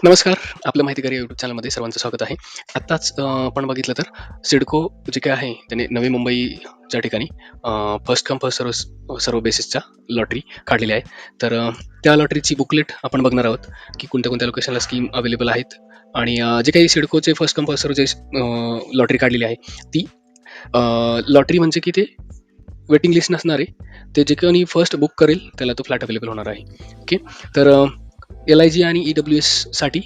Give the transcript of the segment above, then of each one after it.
नमस्कार. आपलं माहिती माहितीकारी यूट्यूब चॅनलमध्ये सर्वांचं स्वागत आहे. आत्ताच आपण बघितलं तर सिडको जे काय आहे त्याने नवी मुंबईच्या ठिकाणी फर्स्ट कम फर्स्ट सर्व सर्व बेसिसच्या लॉटरी काढलेली आहे. तर त्या लॉटरीची बुकलेट आपण बघणार आहोत की कोणत्या कोणत्या लोकेशनला स्कीम अवेलेबल आहेत आणि जे काही सिडकोचे फर्स्ट कम फर्स्ट सर्व जे लॉटरी काढलेली आहे ती लॉटरी म्हणजे की ते वेटिंग लिस्ट नसणारे ते जे कोणी फर्स्ट बुक करेल त्याला तो फ्लॅट अवेलेबल होणार आहे. ओके तर एल आय जी आणि ई डब्ल्यू एससाठी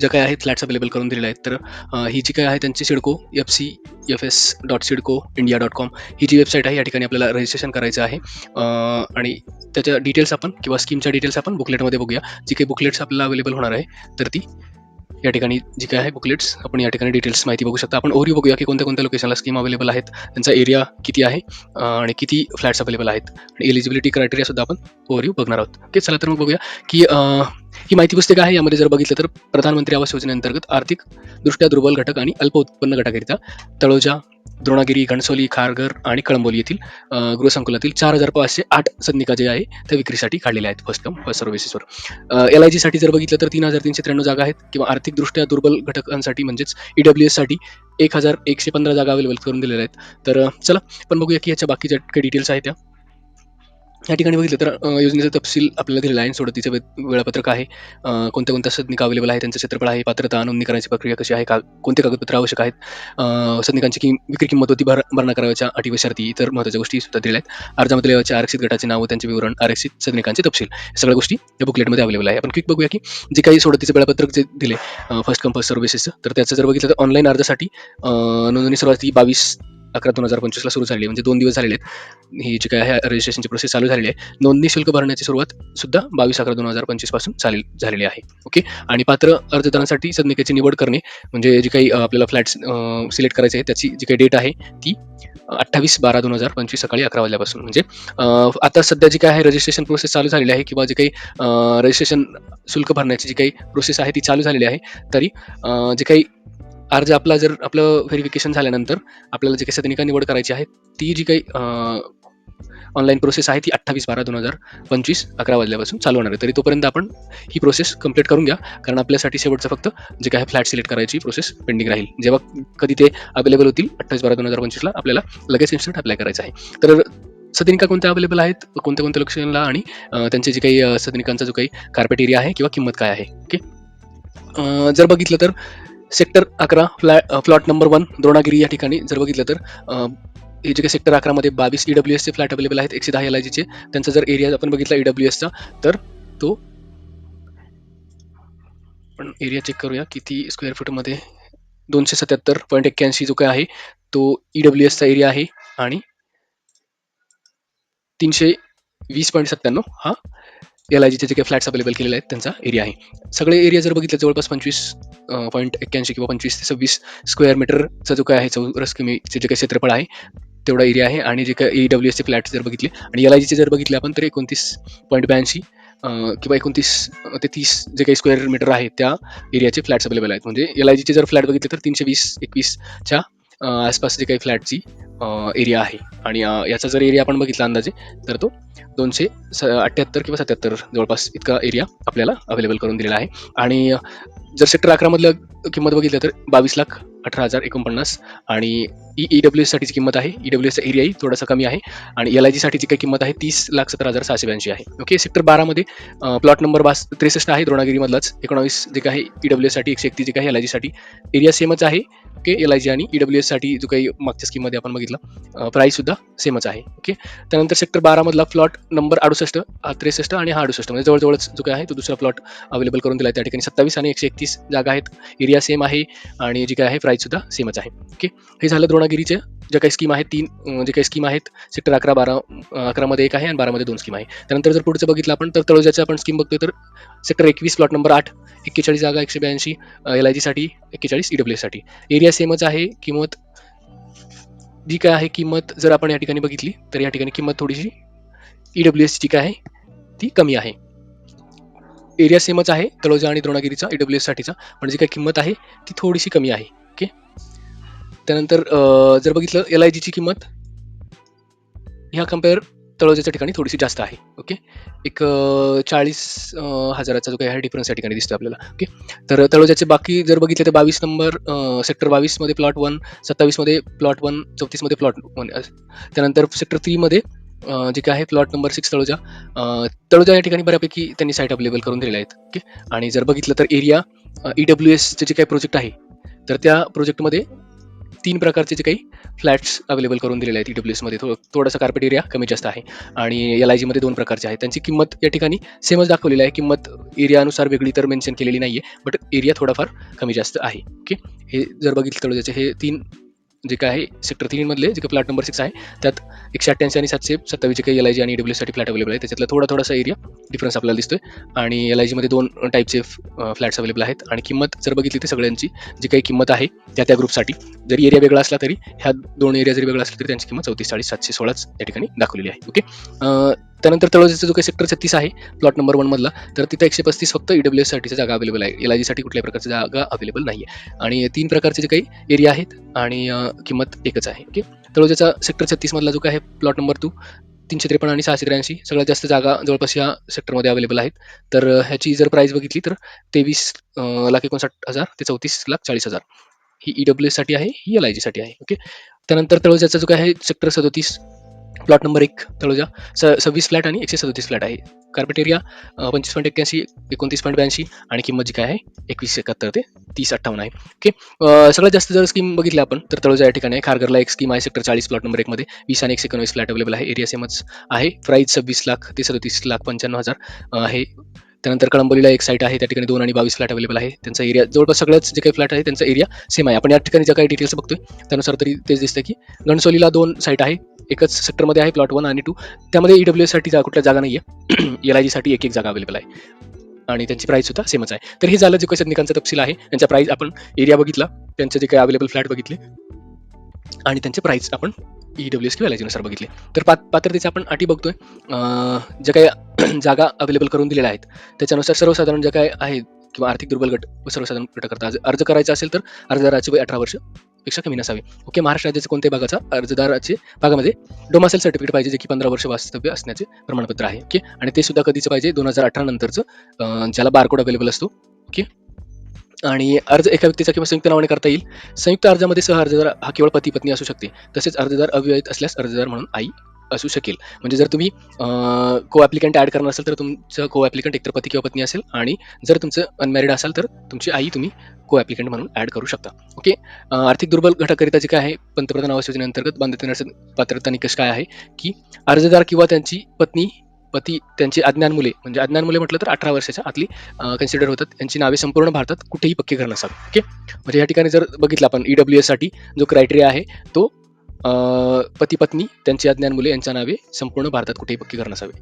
ज्या काही आहेत फ्लॅट्स अवेलेबल करून दिलेल्या आहेत तर ही जी काय आहे त्यांची CIDCO F C F S dot CIDCO India dot com ही जी वेबसाईट आहे या ठिकाणी आपल्याला रजिस्ट्रेशन करायचं आहे. आणि त्याच्या डिटेल्स आपण किंवा स्कीमच्या डिटेल्स आपण बुकलेटमध्ये बघूया. जी काही बुकलेट्स आपल्याला अवेलेबल होणार आहे तर ती या ठिकाणी जी काय आहे बुकलेट्स आपण या ठिकाणी डिटेल्स माहिती बघू शकता. आपण ओरिओ बघूया की कोणत्या कोणत्या लोकेशनला स्कीम अवेलेबल आहेत त्यांचा एरिया किती आहे आणि किती फ्लॅट्स अवेलेबल आहेत. आणि एलिजिबिलिटी क्रायटेरिया सुद्धा आपण ओरिओ बघणार आहोत. ओके चला तर मग बघूया की ही माहिती पुस्तक आहे. यामध्ये जर बघितलं तर प्रधानमंत्री आवास योजनेअंतर्गत आर्थिक दृष्ट्या दुर्बल घटक आणि अल्प उत्पन्न गटाकरिता तळोजा द्रोणागिरी घणसोली खारघर आणि कळंबोली येथील गृहसंकुलातील चार हजार पाचशे आठ सदनिका जे आहे त्या विक्रीसाठी काढलेल्या आहेत फर्स्ट कम फर्स्ट सर्व्हिसेसवर. एल आय जीसाठी जर बघितलं तर तीन हजार तीनशे त्र्याण्णव जागा आहेत किंवा आर्थिकदृष्ट्या दुर्बल घटकांसाठी म्हणजेच ई डब्ल्यू एससाठी एक हजार एकशे पंधरा जागा अवेलेबल करून दिलेल्या आहेत. तर चला पण बघूया की याच्या बाकीच्या काही डिटेल्स आहेत त्या. या ठिकाणी बघितलं तर अ, योजनेचा तपशील आपल्याला दिलेला आहे. सोडतीचं वे वेळापत्रक आहे. अ, कोणत्या कोणत्या सदनिका अवेलेबल आहे त्यांचं क्षेत्रफळ आहे पात्रता नोंदणी करायची प्रक्रिया कशी आहे का कोणते कागदपत्र आवश्यक आहेत अ, सदनिकांची किम विक्री किंमत होती भर भरणा करावयाच्या अटी व शर्ती इतर महत्त्वाच्या गोष्टी सुद्धा दिलेल्या आहेत. अर्जामध्ये लेवाचे आरक्षित गटाचे नाव त्यांचे विवरण आरक्षित सदनिकांचे तपशील. या सगळ्या गोष्टी या बुकलेटमध्ये अवेलेबल आहे. आपण क्विक बघूया की जे काही सोडतीचं वेळापत्रक जे दिले फर्स्ट कम फर्स्ट सर्व्हिसेसचं तर त्याचं जर बघितलं तर ऑनलाईन अर्जासाठी अ, नोंदणी सुरुवात ही बावीस अकरा दोन हजार पंचवीसला सुरू झालेली म्हणजे दोन दिवस झालेले आहेत. ही जी काय आहे रजिस्ट्रेशनची प्रोसेस चालू झालेली आहे. नोंदणी शुल्क भरण्याची सुरुवात सुद्धा बावीस अकरा दोन हजार पंचवीसपासून चालेल झालेली आहे. ओके आणि पात्र अर्जदारांसाठी सदनिकेची निवड करणे म्हणजे जी काही आपल्याला फ्लॅट्स सिलेक्ट करायचे आहे त्याची जी काही डेट आहे ती अठ्ठावीस बारा दोन हजार पंचवीस सकाळी अकरा वाजल्यापासून. म्हणजे आता सध्या जी काय आहे रजिस्ट्रेशन प्रोसेस चालू झालेली आहे किंवा जी काही रजिस्ट्रेशन शुल्क भरण्याची जी काही प्रोसेस आहे ती चालू झालेली आहे तरी जे काही अर्ज आपला जर आपलं व्हेरिफिकेशन झाल्यानंतर आपल्याला जे काही सदनिका निवड करायची आहे ती जी काही ऑनलाईन प्रोसेस आहे ती अठ्ठावीस बारा दोन हजार पंचवीस अकरा वाजल्यापासून चालू होणार आहे. तरी तोपर्यंत आपण ही प्रोसेस कंप्लीट करून घ्या कारण आपल्यासाठी शेवटचं फक्त जे काय फ्लॅट सिलेक्ट करायची प्रोसेस पेंडिंग राहील. जेव्हा कधी ते अवेलेबल होतील अठ्ठावीस बारा दोन हजार पंचवीसला आपल्याला लगेच इन्स्टंट अप्लाय करायचं आहे. तर सदनिका कोणत्या अवेलेबल आहेत कोणत्या कोणत्या लोकेशनला आणि त्यांचे जे काही सदनिकांचा जो काही कार्पेट एरिया आहे किंवा किंमत काय आहे? ओके? जर बघितलं तर सेक्टर अकरा फ्लॅ फ्लॉट नंबर वन द्रोणागिरी या ठिकाणी जर बघितलं तर हे जे काही सेक्टर अकरामध्ये बावीस ई डब्ल्यू एसचे फ्लॅट अवेलेबल आहेत एकशे दहा एल आय जीचे त्यांचा जर एरिया आपण बघितला ई डब्ल्यू एसचा तर तो आपण एरिया चेक करूया किती स्क्वेअर फूटमध्ये दोनशे सत्याहत्तर पॉईंट एक्क्याऐंशी जो काय आहे तो ई डब्ल्यू एसचा एरिया आहे आणि तीनशे वीस पॉईंट सत्त्याण्णव हा एल आय जीचे जे काही फ्लॅट्स अवेलेबल केलेले आहेत त्यांचा एरिया आहे. सगळे एरिया जर बघितलं जवळपास पंचवीस पॉईंट एक्क्याऐंशी किंवा पंचवीस ते सव्वीस स्क्वेअर मीटरचा जो काय आहे चौरस किमीचे जे काही क्षेत्रफळ आहे तेवढा एरिया आहे. आणि जे काही ई डब्ल्यू एसचे फ्लॅट जर बघितले आणि एल आय जीचे जर बघितले आपण तर एकोणतीस पॉईंट ब्याऐंशी किंवा एकोणतीस ते तीस जे काही स्क्वेअर मीटर आहे त्या एरियाचे फ्लॅट्स अवेलेबल आहेत. म्हणजे एल आय जीचे जर फ्लॅट बघितले तर तीनशे वीस एकवीसच्या आसपासची आसपास काही फ्लॅटची एरिया आहे. आणि याचा जर एरिया आपण बघितला अंदाजे तर तो दोनशे स अठ्ठ्याहत्तर किंवा सत्याहत्तर जवळपास इतका एरिया आपल्याला अवेलेबल करून दिलेला आहे. आणि जर सेक्टर अकरामधलं किंमत बघितलं तर बावीस लाख अठरा हजार एकोणपन्नास. आणि ई ई डब्ल्यू एससाठीची किंमत आहे. ई डब्ल्यू एसचा एरियाही थोडासा कमी आहे. आणि एल आय जीसाठीची काही किंमत आहे तीस लाख सतरा हजार सहाशे ब्याऐंशी आहे. ओके सेक्टर बारामध्ये प्लॉट नंबर बास त्रेसष्ट आहे द्रोणागिरीमधलाच एकोणावीस जे काही ई डब्ल्यू एससाठी एकशे एकतीस जे काही एल आय जीसाठी एरिया सेमच आहे. ओके एल आय जी आणि ई डब्ल्यू एससाठी जो काही मागच्या स्कीममध्ये आपण बघितलं प्राईससुद्धा सेमच आहे ओके? त्यानंतर सेक्टर बारामधला प्लॉट नंबर अडुसष्ट त्रेसष्ट आणि हा अडुसष्ट म्हणजे जवळजवळच जो काय आहे तो दुसरा प्लॉट अवेलेबल करून दिला आहे त्या ठिकाणी सत्तावीस आणि एकशे एकतीस जागा आहेत. एरिया सेम आहे आणि जी काय आहे प्राईससुद्धा सेमच आहे ओके? हे झालं द्रोणागिरीचे. ज्या काही स्कीम आहेत तीन जे काही स्कीम आहेत सेक्टर अकरा बारा अकरामध्ये एक आहे आणि बारामध्ये दोन स्कीम आहे. त्यानंतर जर पुढचं बघितलं आपण तर तळोजाचं आपण स्कीम बघतोय तर सेक्टर एकवीस प्लॉट नंबर आठ एक्केचाळीस जागा एकशे ब्याऐंशी एल आय जीसाठी एक्केचाळीस ई डब्ल्यू साठी. एरिया सेमच आहे किंमत जी काय आहे किंमत जर आपण या ठिकाणी बघितली तर या ठिकाणी किंमत थोडीशी ई डब्ल्यू एसची काय आहे ती कमी आहे. एरिया सेमच आहे तळोजा आणि द्रोणागिरीचा ई डब्ल्यू एससाठीचा पण जी काय किंमत आहे ती थोडीशी कमी आहे ओके त्यानंतर अं, जर बघितलं एल आय जीची किंमत ह्या कंपेअर तळोजेच्या ठिकाणी थोडीशी जास्त आहे ओके? एक चाळीस हजाराचा जो काही आहे डिफरन्स या ठिकाणी दिसतो आपल्याला ओके? तर तळोजाचे बाकी जर बघितले तर बावीस नंबर सेक्टर बावीसमध्ये प्लॉट वन सत्तावीसमध्ये प्लॉट वन चौतीसमध्ये प्लॉट वन त्यानंतर सेक्टर थ्रीमध्ये जे काय आहे plot number six Taloja Taloja या ठिकाणी बऱ्यापैकी त्यांनी साईट अवेलेबल करून दिलेल्या आहेत ओके? आणि जर बघितलं तर एरिया ई डब्ल्यू एसचे जे काही प्रोजेक्ट आहे तर त्या प्रोजेक्टमध्ये तीन प्रकारचे जे काही फ्लॅट्स अवेलेबल करून दिलेले आहेत ई डब्ल्यू एसमध्ये थो थोडासा कार्पेट एरिया कमी जास्त आहे. आणि एल आय जीमध्ये दोन प्रकारचे आहेत. त्यांची किंमत या ठिकाणी सेमच दाखवलेली आहे. किंमत एरियानुसार वेगळी तर मेन्शन केलेली नाही आहे बट एरिया थोडाफार कमी जास्त आहे. ओके हे जर बघितलं तळोजाचे हे तीन जे काय आहे सेक्टर तीनमधले जे काही फ्लॅट नंबर सिक्स आहे त्यात एकशे अठ्ठ्याऐंशी आणि सातशे सत्तावीस जे काही एल आय जी आणि डब्ल्यू साठी फ्लॅट अवेलेबल आहे. त्याच्यातला थोडा थोडासा एरिया डिफरन्स आपल्याला दिसतोय. आणि एल आय जीमध्ये दोन टाईपचे फ्लॅट्स अवेलेबल आहेत. आणि किंमत जर बघितली तर सगळ्यांची जी काही किंमत आहे त्या त्या ग्रुपसाठी जरी एरिया वेगळा असला तरी ह्या दोन एरिया जरी वेगळा असला तरी त्यांची किंमत चौतीस चाळीस सातशे सोळाच या ठिकाणी दाखवलेली आहे. ओके त्यानंतर तळोजीचा जो काही सेक्टर छत्तीस आहे प्लॉट नंबर वनमधला तर तिथं एकशे पस्तीस फक्त ई डब्ल्यू जागा अवेलेबल आहे. एल आयजीसाठी कुठल्याही प्रकारची जागा अवेलेबल नाही आहे आणि तीन प्रकारचे जे काही एरिया आहेत आणि किंमत एकच आहे. ओके तळोजीचा सेक्टर छत्तीसमधला जो काय आहे प्लॉट नंबर टू तीनशे त्रेपन्न आणि सहाशे त्र्याऐंशी सगळ्यात जास्त जागा जवळपास या सेक्टरमध्ये अवेलेबल आहेत. तर ह्याची जर प्राईस बघितली तर तेवीस लाख एकोणसाठ हजार ते चौतीस लाख चाळीस हजार ही ई डब्ल्यू साठी आहे ही एल आयसाठी आहे. ओके त्यानंतर तळोजाचा जो काय आहे सेक्टर सदोतीस प्लॉट नंबर एक तळोजा. स सव्वीस फ्लॅट आणि एकशे सदतीस फ्लॅट आहे. कार्पेट एरिया पंचवीस पॉईंट एक्क्याऐंशी एकोणतीस पॉईंट ब्याऐंशी आणि किंमत जी काय आहे? एकवीस एकाहत्तर ते तीस अठ्ठावन्न आहे. ओके सगळ्यात जास्त जर स्कीम बघितली आपण तर तळोजा या ठिकाणी आहे. खारघरला एक स्कीम आहे सेक्टर चाळीस प्लॉट नंबर एकमध्ये वीस आणि एकशे एकोणवीस फ्लॅट अवेलेबल आहे. एरिया सेमच आहे. प्राईस सव्वीस लाख ते सदतीस लाख पंच्याण्णव हजार आहे. त्यानंतर कळंबोलीला एक साईट आहे. त्या ठिकाणी दोन आणि बावीस फ्लॅट अवेलेबल आहे. त्यांचा एरिया जवळपास सगळ्याच जे काही फ्लॅट आहे त्यांचा एरिया सेम आहे. आपण या ठिकाणी ज्या काही डिटेल्स बघतोय त्यानुसार तरी तेच दिसतं की गणसोलीला दोन साईट आहे. एकच सेक्टरमध्ये आहे प्लॉट वन आणि टू त्यामध्ये ईडब्ल्यू एससाठी कुठल्या जागा नाही आहे एल आय जीसाठी एक एक जागा अवेलेबल आहे. आणि त्यांची प्राईस सुद्धा सेमच आहे. तर हे झालं जे काही सैनिकांचा तपशील आहे. त्यांचा प्राईस आपण एरिया बघितला. त्यांचे जे काही अवेलेबल फ्लॅट बघितले. आणि त्यांचे प्राईस आपण ई डब्ल्यू एस किंवा एल बघितले. तर पात पात्रतेचे आपण अटी बघतोय. ज्या काही जागा अवेलेबल करून दिलेल्या आहेत. त्याच्यानुसार सर्वसाधारण ज्या काय आहेत किंवा आर्थिक दुर्बल गट व सर्वसाधारण गटाकरता अर्ज- अर्ज करायचा असेल तर अर्जदाराचे वय अठरा वर्ष. पेक्षा कमी नसावे. ओके महाराष्ट्र राज्याचे कोणत्याही भागाचा अर्जदाराचे भागामध्ये डोमासेल सर्टिफिकेट पाहिजे जे की पंधरा वर्ष वास्तव्य असण्याचे प्रमाणपत्र आहे. ओके? आणि ते सुद्धा कधीचं पाहिजे? दोन हजार अठरा नंतरचं ज्याला बारकोड अवेलेबल असतो. ओके? आणि अर्ज एका व्यक्तीचा किंवा संयुक्त नावाने करता येईल. संयुक्त अर्जामध्ये सह अर्जदार हा केवळ पती पत्नी असू शकते. तसेच अर्जदार अविवाहित असल्यास अर्जदार म्हणून आई असू शकेल. म्हणजे जर तुम्ही को ॲप्लिकंट ॲड करणार असाल तर तुमचं को ॲप्लिकंट एकतर पती किंवा पत्नी असेल आणि जर तुमचं अनमॅरिड असाल तर तुमची आई तुम्ही को ॲप्लिकंट म्हणून ॲड करू शकता. ओके आर्थिक दुर्बल घटकाकरिता जे काय आहे पंतप्रधान आवास योजनेअंतर्गत बांधत येण्याचं पात्रता निकष काय आहे? की अर्जदार किंवा त्यांची पत्नी पती त्यांची अज्ञान मुले म्हणजे अज्ञान मुले म्हटलं तर अठरा वर्षाच्या आतली कन्सिडर होतात. त्यांची नावे संपूर्ण भारतात कुठेही पक्के घर नसावे ओके म्हणजे या ठिकाणी जर बघितलं आपण ई डब्ल्यू साठी जो क्रायटेरिया आहे तो पती पत्नी त्यांची अज्ञान मुले यांच्या नावे संपूर्ण भारतात कुठेही पक्की घर नसावे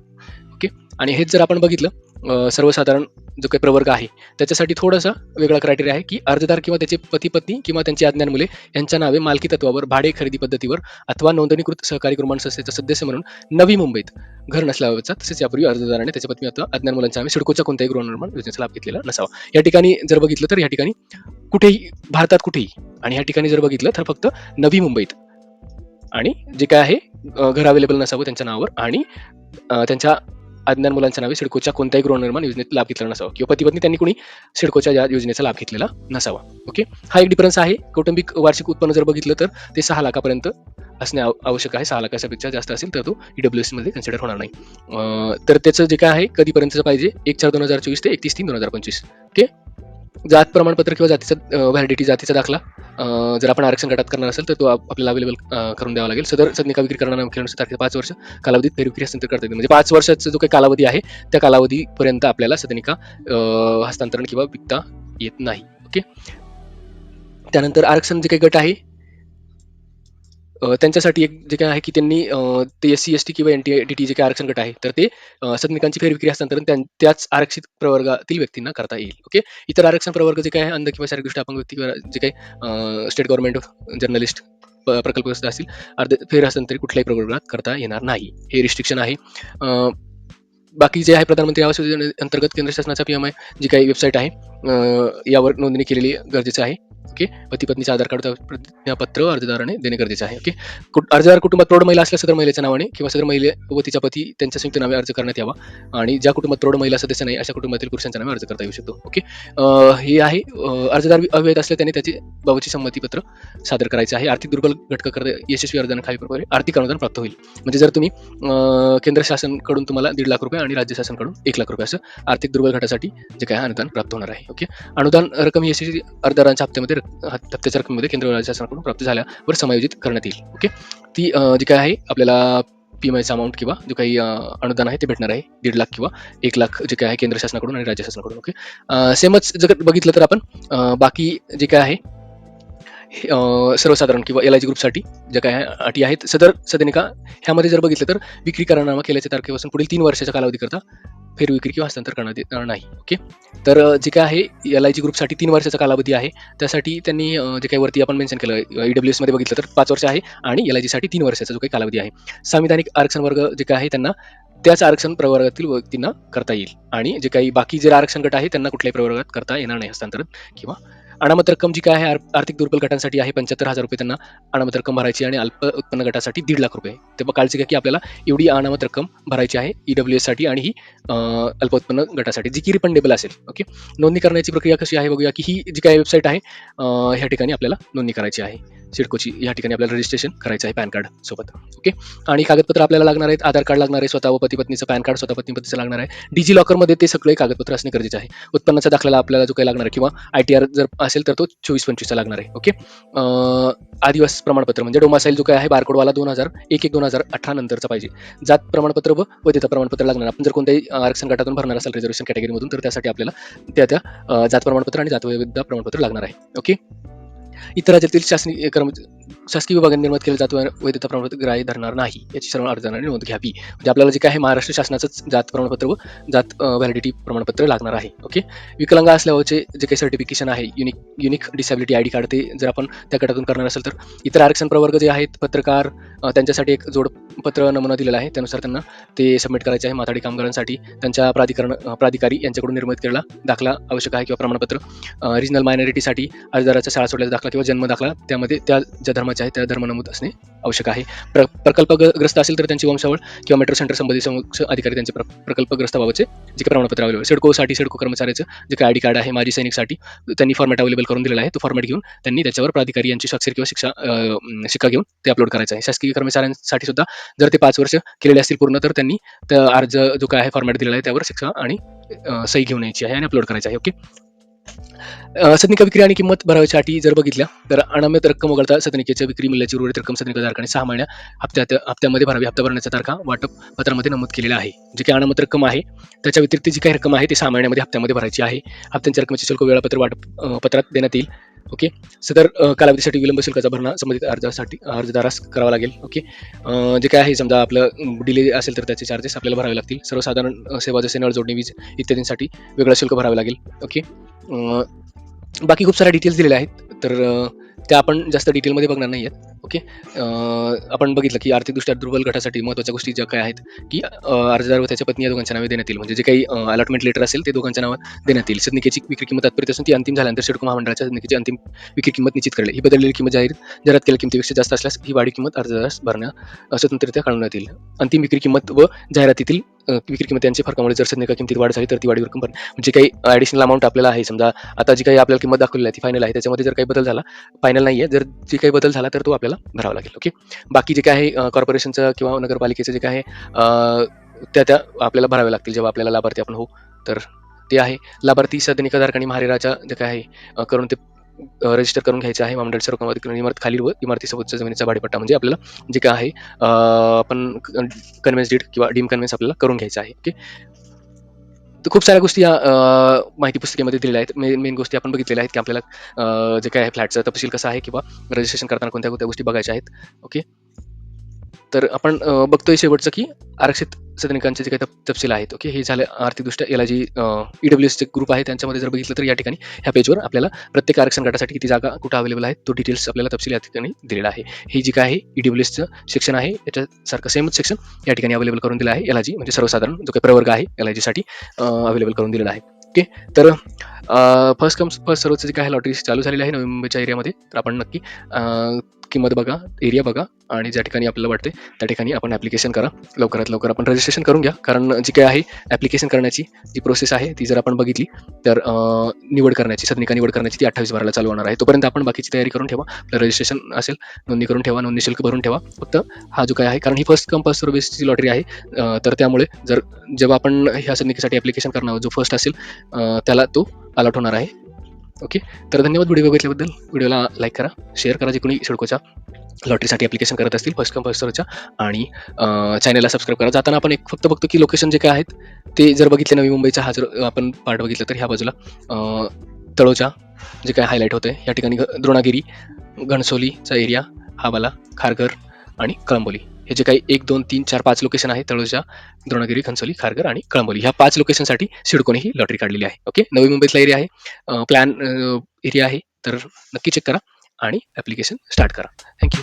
ओके? आणि हेच जर आपण बघितलं सर्वसाधारण जो काही प्रवर्ग आहे त्याच्यासाठी थोडासा वेगळा क्रायटेरिया आहे की अर्जदार किंवा त्याचे पती पत्नी किंवा त्यांची अज्ञान मुले यांच्या नावे मालकी तत्वावर भाडे खरेदी पद्धतीवर अथवा नोंदणीकृत सहकारी कुर्बान संस्थेचा सदस्य म्हणून नवी मुंबईत घर नसल्याबाबतचा तसेच यापूर्वी अर्जदाराने त्याच्या पत्नी अथवा अज्ञान मुलांच्या नावे सिडकोच्या कोणत्याही गृहनिर्माण योजनेचा लाभ घेतलेला नसावा. या ठिकाणी जर बघितलं तर या ठिकाणी कुठेही भारतात कुठेही आणि या ठिकाणी जर बघितलं तर फक्त नवी मुंबईत आणि जे काय आहे घर अवेलेबल नसावं त्यांच्या नावावर आणि त्यांच्या अज्ञान मुलांच्या नावे सिडकोच्या कोणत्याही गृहनिर्माण योजनेत लाभ घेतला नसावा किंवा पती पत्नी त्यांनी कुणी सिडकोच्या या योजनेचा लाभ घेतलेला नसावा. ओके? हा एक डिफरन्स आहे. कौटुंबिक वार्षिक उत्पन्न जर बघितलं तर ते सहा लाखापर्यंत असणे आवश्यक आहे. सहा लाखापेक्षा जास्त असेल तर तो ईडब्ल्यू मध्ये कन्सिडर होणार नाही. तर त्याचं जे काय आहे कधीपर्यंतचं पाहिजे? एक चार दोन हजार चोवीस ते एकतीस तीन दोन हजार पंचवीस. ओके? जात प्रमाणपत्र किंवा जातीचा व्हॅलिडिटी जातीचा दाखला जर आपण आरक्षण गटात करणार असेल तर तो आपल्याला अवेलेबल करून द्यावा लागेल. सदर सदनिका विक्री करणार मुख्यानुसार तारखेला पाच वर्ष कालावधीत फेरविक्री हस्तांतर करता येते म्हणजे पाच वर्षाचा जो काही कालावधी आहे त्या कालावधीपर्यंत आपल्याला सदनिका हस्तांतरण किंवा विकता येत नाही. ओके? त्यानंतर आरक्षण जे काही गट आहे त्यांच्यासाठी एक जे काय आहे की त्यांनी ते एस सी एस टी किंवा एन टी डी टी जे काही आरक्षण गट आहे तर ते सदनिकांची फेरविक्री हस्तांतरण त्यां- त्याच आरक्षित प्रवर्गातील व्यक्तींना करता येईल ओके? इतर आरक्षण प्रवर्ग जे काय आहे अंध किंवा शारीरिक अपंग व्यक्ती किंवा जे काही स्टेट गव्हर्नमेंट जर्नलिस्ट प्रकल्प असतील अर्ध फेर हस्तांतरित कुठल्याही प्रवर्गात करता येणार नाही हे रिस्ट्रिक्शन आहे. बाकी जे आहे प्रधानमंत्री आवास योजने अंतर्गत केंद्र शासनाचा पी एम आय जी काही वेबसाईट आहे यावर नोंदणी केलेली गरजेचं आहे. ओके पती पत्नीचे आधार कार्ड प्रतिज्ञापत्र अर्जदाराने देणे गरजेचे आहे. ओके कुट- अर्जदार कुटुंबात प्रौढ महिला असल्या सदर महिलेच्या नावाने किंवा सदर महिले व तिच्या पती त्यांच्या संयुक्त नावे अर्ज करण्यात यावा आणि ज्या कुटुंबात प्रौढ महिला सदस्य नाही अशा कुटुंबातील पुरुषांच्या नावे अर्ज करता येऊ शकतो. ओके हे आहे अर्जदार अवैध असल्या त्याने त्याची बाबतची संमतीपत्र सादर करायचे आहे. आर्थिक दुर्बल घटक कर यशस्वी अर्जाने खालीप्रमाणे आर्थिक अनुदान प्राप्त होईल. म्हणजे जर तुम्ही केंद्र शासनकडून तुम्हाला दीड लाख रुपये आणि राज्य शासनकडून एक लाख रुपये असं आर्थिक दुर्बल घटासाठी जे काय अनुदान प्राप्त होणार आहे. ओके अनुदान रक्कम यशस्वी अर्जदारांच्या हप्त्यामध्ये रक- हप्त्याच्या रकमेमध्ये केंद्र राज्य शासनाकडून प्राप्त झाल्यावर समायोजित करण्यात येईल. ओके? ती जी काय आहे आपल्याला पी एम अमाऊंट किंवा जो काही अनुदान आहे ते भेटणार आहे. दीड लाख किंवा एक लाख जे काय आहे केंद्र शासनाकडून आणि राज्य शासनाकडून. ओके? सेमच जर बघितलं तर आपण बाकी जे काय आहे सर्वसाधारण किंवा एल आय जी ग्रुपसाठी ज्या काय अटी आहेत सदर सदनिका ह्यामध्ये जर बघितलं तर विक्री करारनामा केल्याच्या तारखेपासून पुढील तीन वर्षाच्या कालावधीकरता फेरविक्री किंवा हस्तांतर करण्यात येणार नाही ओके तर जे काय आहे एल आय जी ग्रुपसाठी तीन वर्षाचा कालावधी आहे. त्यासाठी त्यांनी जे काही वरती आपण मेन्शन केलं ई डब्ल्यू एसमध्ये बघितलं तर पाच वर्ष आहे आणि एल आय जीसाठी तीन वर्षाचा जो काही कालावधी आहे. संविधानिक आरक्षण वर्ग जे काय आहे त्यांना त्याच आरक्षण प्रवर्गातील व्यक्तींना करता येईल आणि जे काही बाकी जे आरक्षण गट आहे त्यांना कुठल्याही प्रवर्गात करता येणार नाही हस्तांतरण किंवा अनामत रक्कम जी काय आहे आर्थिक दुर्बल गटांसाठी आहे पंच्याहत्तर हजार रुपये त्यांना अनामत रक्कम भरायची आणि अल्प उत्पन्न गटासाठी दीड लाख रुपये. तेव्हा काळजी घ्या की आपल्याला एवढी अनामत रक्कम भरायची आहे ई डब्ल्यू एससाठी आणि ही अल्प उत्पन्न गटासाठी. जी की रिफंडेबल असेल ओके? नोंदणी करण्याची प्रक्रिया कशी आहे बघूया की ही जी काय वेबसाईट आहे ह्या ठिकाणी आपल्याला नोंदणी करायची आहे. सिडकोची या ठिकाणी आपल्याला रजिस्ट्रेशन करायचं आहे पॅन कार्ड सोबत. ओके आणि कागदपत्र आपल्याला लागणार आहेत आधार कार्ड लागणार आहे स्वतः व पती पत्नीचं पॅन कार्ड स्वतः पत्नी पतीचं लागणार आहे. डिजी लॉकरमध्ये ते सगळे कागदपत्र असणे गरजेचे आहे. उत्पन्नाचा दाखला आपल्याला जो काही लागणार आहे किंवा आय टी आर जर असेल तर तो चोवीस पंचवीसचा लागणार आहे. ओके आदिवास प्रमाणपत्र म्हणजे डोमासाईल जो काय आहे बारकोडवाला दोन हजार एक एक दोन हजार अठरा नंतरचा पाहिजे. जात प्रमाणपत्र व वैधता प्रमाणपत्र लागणार. आपण जर कोणत्याही आरक्षण गटातून भरणार असाल रिझर्वेशन कॅटेगरीमधून तर त्यासाठी आपल्याला त्या त्या जात प्रमाणपत्र आणि जात वैधता प्रमाणपत्र लागणार आहे. ओके इतर राज्यातील शासनीय कर्मचारी शासकीय विभागाने निर्माण केले जात वैधता प्रमाणपत्र ग्राह्य धरणार नाही. याची सर्व अर्जदारांनी नोंद घ्यावी. म्हणजे आपल्याला जे काय आहे महाराष्ट्र शासनाचंच जात प्रमाणपत्र व जात व्हॅलिडिटी प्रमाणपत्र लागणार आहे. ओके विकलांग असल्यावरचे जे काही सर्टिफिकेशन आहे unique unique disability I D card ते जर आपण त्या गटातून करणार असेल तर इतर आरक्षण प्रवर्ग जे आहेत पत्रकार त्यांच्यासाठी एक जोडपत्र नमुना दिलेला आहे. त्यानुसार त्यांना ते सबमिट करायचे आहे. माथाडी कामगारांसाठी त्यांच्या प्राधिकरण प्राधिकारी यांच्याकडून निर्मित केलेला दाखला आवश्यक आहे किंवा प्रमाणपत्र. रिजनल मायनॉरिटीसाठी अर्जदाराचा शाळा सोडल्याचा दाखला किंवा जन्म दाखला त्यामध्ये त्या ज्या धर्माचे आहे त्या धर्म नमूद असणे आवश्यक आहे. प्र प्रकल्पग्रस्त असेल तर त्यांची वंशावळ किंवा मेट्रो सेंटर संबंधित समक्ष अधिकारी त्यांचे प्र- प्रकल्पग्रस्ताबाबतचे जे काही प्रमाणपत्र अवेलेबल सिडकोसाठी सिडको कर्मचाऱ्याचं जे काय आय डी कार्ड आहे माजी सैनिकसाठी त्यांनी फॉर्मॅट अवेलेबल करून दिलेला आहे. तो फॉर्मॅट घेऊन त्यांनी त्याच्यावर प्राधिकारी यांची स्वाक्षर किंवा शिक्षा शिक्का घेऊन ते अपलोड करायचं आहे. शासकीय कर्मचाऱ्यांसाठी सुद्धा जर ते पाच वर्ष केलेले असतील पूर्ण तर त्यांनी अर्ज जो काय आहे फॉर्मॅट दिलेला आहे त्यावर शिक्षा आणि सही घेऊन यायची आहे आणि अपलोड करायचं आहे. ओके सदनिका विक्री आणि किंमत भरावीच्या अटी जर बघितल्या तर अनामित रक्कम वगळता सदनिकेच्या विक्री मूल्याची उर्वरित रक्कम सदनिकाधारकाने सहा महिन्या हप्त्यात हप्त्यामध्ये भरावी. हप्ता भरण्याचा तारखा वाटप पत्रामध्ये नमूद केलेला आहे. जे काही अनामत रक्कम आहे त्याच्या व्यतिरिक्त जी काही रक्कम आहे ती सहा महिन्यामध्ये हप्त्यामध्ये भरायची आहे. हप्त्यांच्या रकमेचे शुल्क वेळापत्र वाटप पत्रात देण्यात येईल. ओके? सदर कालावधीसाठी विलंब शुल्काचा भरणा संबंधित अर्जासाठी अर्जदारास करावा लागेल ओके? जे काय आहे समजा आपलं डिले असेल तर त्याचे चार्जेस आपल्याला भरावे लागतील. सर्वसाधारण सेवा जसे नळ जोडणी वीज इत्यादींसाठी वेगळा शुल्क भरावे लागेल ओके? बाकी खूप साऱ्या डिटेल्स दिलेल्या आहेत. तर त्या आपण जास्त डिटेलमध्ये बघणार नाही आहेत ओके आपण बघितलं की आर्थिकदृष्ट्या दुर्बल गटासाठी महत्त्वाच्या गोष्टी ज्या काय आहेत की अर्जदार व त्याच्या पत्नी या दोघांच्या नावे देण्यात येईल म्हणजे जे काही अलॉटमेंट लेटर असेल ते दोघांच्या नावात देण्यात येईल. सदनिकेची विक्री किंमत तात्पर्य असून ती अंतिम झाल्यानंतर सिडको महामंडळाच्या सदनिकेची अंतिम विक्री किंमत निश्चित करेल. ही बदललेली किंमत जाहीर जाहिरात केलेल्या किमतीपेक्षा जास्त असल्यास ही वाढीव किंमत अर्जदारास भरण्या अं, स्वतंत्ररित्या कळवण्यात येईल. अंतिम विक्री किंमत व जाहिरातीतील विक्री किंमत यांच्या फरकामुळे जर सदनिका किमतीत वाढ झाली तर ती वाढीव रक्कम भरणे म्हणजे काही ॲडिशनल अमाऊंट आपल्याला आहे. समजा आता जी काही आपल्याला किंमत दाखवलेली आहे ती फायनल आहे. त्याच्यामध्ये जर काही बदल झाला फायनल नाही आहे जर जे काही बदल झाला तर तो आपल्याला भरावा लागेल ओके बाकी जे काय आहे कॉर्पोरेशनचं किंवा नगरपालिकेचं जे काय आहे त्या त्या आपल्याला भराव्या लागतील. जेव्हा आपल्याला लाभार्थी आपण होऊ तर ते आहे. लाभार्थी सदनिकाधारकांनी महारेराच्या जे काय आहे करून ते रजिस्टर करून घ्यायचं आहे. महामंडळ सर्व इमारत खालील व इमारतीसोबतच्या जमिनीचा भाडेपट्टा म्हणजे आपल्याला जे काय आहे आपण कन्व्हेन्स डीड किंवा डीम कन्व्हेन्स आपल्याला करून घ्यायचं आहे ओके खूप साऱ्या गोष्टी या माहिती पुस्तिकेमध्ये दिलेल्या आहेत. मेन मेन गोष्टी आपण बघितलेल्या आहेत की आपल्याला जे काय आहे फ्लॅटचा तपशील कसा आहे किंवा रजिस्ट्रेशन करताना कोणत्या कोणत्या गोष्टी बघायच्या आहेत. ओके? तर आपण बघतोय शेवटचं की आरक्षित सदनिकांचे जे काही तपशील आहेत ओके हे झालं आर्थिकदृष्ट्या याला जी ई डब्ल्यू एसचे ग्रुप आहे त्यांच्यामध्ये जर बघितलं तर या ठिकाणी ह्या पेजवर आपल्याला प्रत्येक आरक्षण गटासाठी किती जागा कुठं अवेलेबल आहेत तो डिटेल्स आपल्याला तपशील या ठिकाणी दिलेला आहे. हे जी काय आहे ई एसचं सेक्शन आहे याच्यासारखं सेमच सेक्शन या ठिकाणी अवेलेबल करून दिलं आहे एल जी म्हणजे सर्वसाधारण जो काही प्रवर्ग आहे एल आय जीसाठी अवेलेबल करून दिलेला आहे ओके. तर फर्स्ट कम फर्स्ट सर्वचं जे काय लॉटरी चालू झालेली आहे नोव्हेंबरच्या एरियामध्ये तर आपण नक्की किंमत बघा एरिया बघा आणि ज्या ठिकाणी आपल्याला वाटते त्या ठिकाणी आपण ॲप्लिकेशन करा. लवकरात लवकर आपण रजिस्ट्रेशन करून घ्या. कारण जी काय आहे ॲप्लिकेशन करण्याची जी प्रोसेस आहे ती जर आपण बघितली तर निवड करण्याची सदनिका निवड करण्याची ती अठ्ठावीस बाराला चालू होणार आहे. तोपर्यंत आपण बाकीची तयारी करून ठेवा. आपलं रजिस्ट्रेशन असेल नोंदणी करून ठेवा नोंदणी शुल्क भरून ठेवा. फक्त हा जो काय आहे कारण ही फर्स्ट कम फर्स्ट सर्व्हिसची लॉटरी आहे तर त्यामुळे जर जेव्हा आपण ह्या सदनिकेसाठी ॲप्लिकेशन करणार जो फर्स्ट असेल त्याला तो अलॉट होणार आहे. ओके. तर धन्यवाद व्हिडिओ बघितल्याबद्दल. व्हिडिओला लाईक करा शेअर करा जे कोणी शिडकोच्या लॉटरीसाठी ॲप्लिकेशन करत असतील फर्स्ट कम फर्स्ट सर्वच्या आणि चॅनलला सबस्क्राईब करा. जाताना आपण एक फक्त बघतो की लोकेशन जे काय आहेत ते जर बघितले नवी मुंबईचा हा जर आपण पार्ट बघितलं तर ह्या बाजूला तळोजा जे काय हायलाईट होतं या ठिकाणी द्रोणागिरी घणसोलीचा एरिया हावाला खारघर आणि कळंबोली. हे जे काही एक दोन तीन चार पाच लोकेशन आहे तळोजा द्रोणगिरी घनसोली खारघर आणि कळंबोली. ह्या पाच लोकेशनसाठी सिडकोने ही लॉटरी काढलेली आहे. ओके नवी मुंबईतला एरिया आहे. प्लॅन एरिया आहे. तर नक्की चेक करा आणि ॲप्लिकेशन स्टार्ट करा. थँक्यू